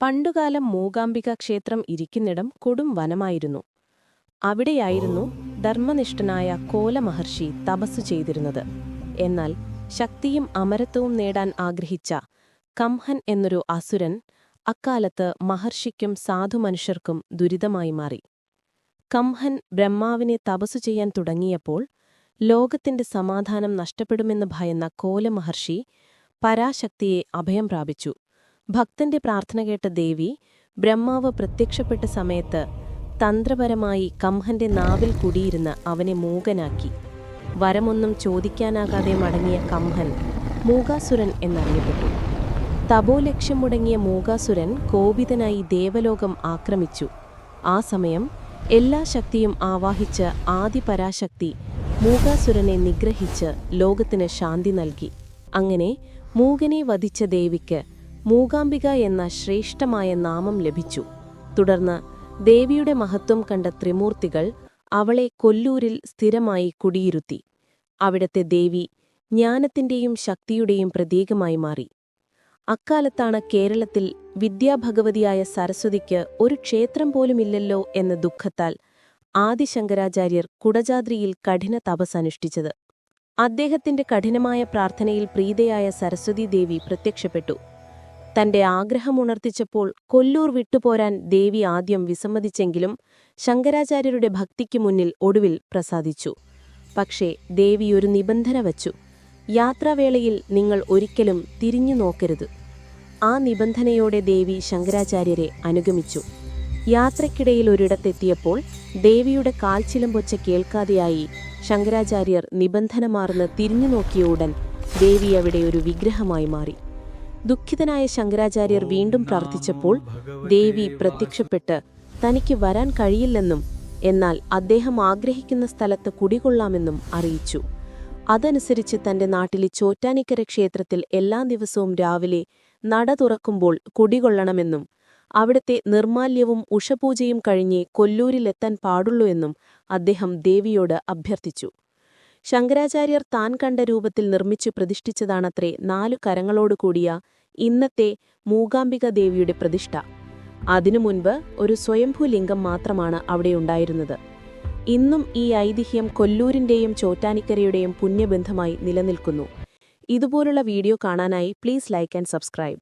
പണ്ടുകാലം മൂകാംബിക ക്ഷേത്രം ഇരിക്കുന്നിടം കൊടും വനമായിരുന്നു. അവിടെയായിരുന്നു ധർമ്മനിഷ്ഠനായ കോലമഹർഷി തപസ്സു ചെയ്തിരുന്നത്. എന്നാൽ ശക്തിയും അമരത്വവും നേടാൻ ആഗ്രഹിച്ച കംഹൻ എന്നൊരു അസുരൻ അക്കാലത്ത് മഹർഷിക്കും സാധുമനുഷ്യർക്കും ദുരിതമായി മാറി. കംഹൻ ബ്രഹ്മാവിനെ തപസ്സു ചെയ്യാൻ തുടങ്ങിയപ്പോൾ ലോകത്തിന്റെ സമാധാനം നഷ്ടപ്പെടുമെന്ന് ഭയന്ന കോലമഹർഷി പരാശക്തിയെ അഭയം പ്രാപിച്ചു. ഭക്തന്റെ പ്രാർത്ഥന കേട്ട ദേവി ബ്രഹ്മാവ് പ്രത്യക്ഷപ്പെട്ട സമയത്ത് തന്ത്രപരമായി കംഹന്റെ നാവിൽ കുടിയിരുന്ന് അവനെ മൂകനാക്കി. വരമൊന്നും ചോദിക്കാനാകാതെ മടങ്ങിയ കംഹൻ മൂകാസുരൻ എന്നറിയപ്പെട്ടു. തപോലക്ഷ്യം മുടങ്ങിയ മൂകാസുരൻ കോപിതനായി ദേവലോകം ആക്രമിച്ചു. ആ സമയം എല്ലാ ശക്തിയും ആവാഹിച്ച് ആദിപരാശക്തി മൂകാസുരനെ നിഗ്രഹിച്ച് ലോകത്തിന് ശാന്തി നൽകി. അങ്ങനെ മൂകനെ വധിച്ച ദേവിക്ക് മൂകാംബിക എന്ന ശ്രേഷ്ഠമായ നാമം ലഭിച്ചു. തുടർന്ന് ദേവിയുടെ മഹത്വം കണ്ട ത്രിമൂർത്തികൾ അവളെ കൊല്ലൂരിൽ സ്ഥിരമായി കുടിയിരുത്തി. അവിടത്തെ ദേവി ജ്ഞാനത്തിന്റെയും ശക്തിയുടെയും പ്രതീകമായി മാറി. അക്കാലത്താണ് കേരളത്തിൽ വിദ്യാഭഗവതിയായ സരസ്വതിക്ക് ഒരു ക്ഷേത്രം പോലുമില്ലല്ലോ എന്ന ദുഃഖത്താൽ ആദിശങ്കരാചാര്യർ കുടജാദ്രിയിൽ കഠിന തപസ് അനുഷ്ഠിച്ചത്. അദ്ദേഹത്തിന്റെ കഠിനമായ പ്രാർത്ഥനയിൽ പ്രീതയായ സരസ്വതി ദേവി പ്രത്യക്ഷപ്പെട്ടു. തന്റെ ആഗ്രഹമുണർത്തിച്ചപ്പോൾ കൊല്ലൂർ വിട്ടുപോരാൻ ദേവി ആദ്യം വിസമ്മതിച്ചെങ്കിലും ശങ്കരാചാര്യരുടെ ഭക്തിക്ക് മുന്നിൽ ഒടുവിൽ പ്രസാദിച്ചു. പക്ഷേ ദേവി ഒരു നിബന്ധന വച്ചു. യാത്രാവേളയിൽ നിങ്ങൾ ഒരിക്കലും തിരിഞ്ഞു നോക്കരുത്. ആ നിബന്ധനയോടെ ദേവി ശങ്കരാചാര്യരെ അനുഗമിച്ചു. യാത്രയ്ക്കിടയിൽ ഒരിടത്തെത്തിയപ്പോൾ ദേവിയുടെ കാൽച്ചിലമ്പൊച്ച കേൾക്കാതെയായി ശങ്കരാചാര്യർ നിബന്ധന മാർന്ന് തിരിഞ്ഞു നോക്കിയ ഉടൻ ദേവി അവിടെ ഒരു വിഗ്രഹമായി മാറി. ദുഃഖിതനായ ശങ്കരാചാര്യർ വീണ്ടും പ്രാർത്ഥിച്ചപ്പോൾ ദേവി പ്രത്യക്ഷപ്പെട്ട് തനിക്ക് വരാൻ കഴിയില്ലെന്നും എന്നാൽ അദ്ദേഹം ആഗ്രഹിക്കുന്ന സ്ഥലത്ത് കുടികൊള്ളാമെന്നും അറിയിച്ചു. അതനുസരിച്ച് തന്റെ നാട്ടിലെ ചോറ്റാനിക്കര ക്ഷേത്രത്തിൽ എല്ലാ ദിവസവും രാവിലെ നട തുറക്കുമ്പോൾ കുടികൊള്ളണമെന്നും അവിടത്തെ നിർമാല്യവും ഉഷപൂജയും കഴിഞ്ഞേ കൊല്ലൂരിലെത്താൻ പാടുള്ളൂ എന്നും അദ്ദേഹം ദേവിയോട് അഭ്യർത്ഥിച്ചു. ശങ്കരാചാര്യർ താൻ കണ്ട രൂപത്തിൽ നിർമ്മിച്ചു പ്രതിഷ്ഠിച്ചതാണത്രേ നാലു കരങ്ങളോടുകൂടിയ ഇന്നത്തെ മൂകാംബിക ദേവിയുടെ പ്രതിഷ്ഠ. അതിനു മുൻപ് ഒരു സ്വയംഭൂ ലിംഗം മാത്രമാണ് അവിടെയുണ്ടായിരുന്നത് ഇന്നും ഈ ഐതിഹ്യം കൊല്ലൂരിന്റെയും ചോറ്റാനിക്കരയുടെയും പുണ്യബന്ധമായി നിലനിൽക്കുന്നു. ഇതുപോലുള്ള വീഡിയോ കാണാനായി പ്ലീസ് ലൈക്ക് ആൻഡ് സബ്സ്ക്രൈബ്.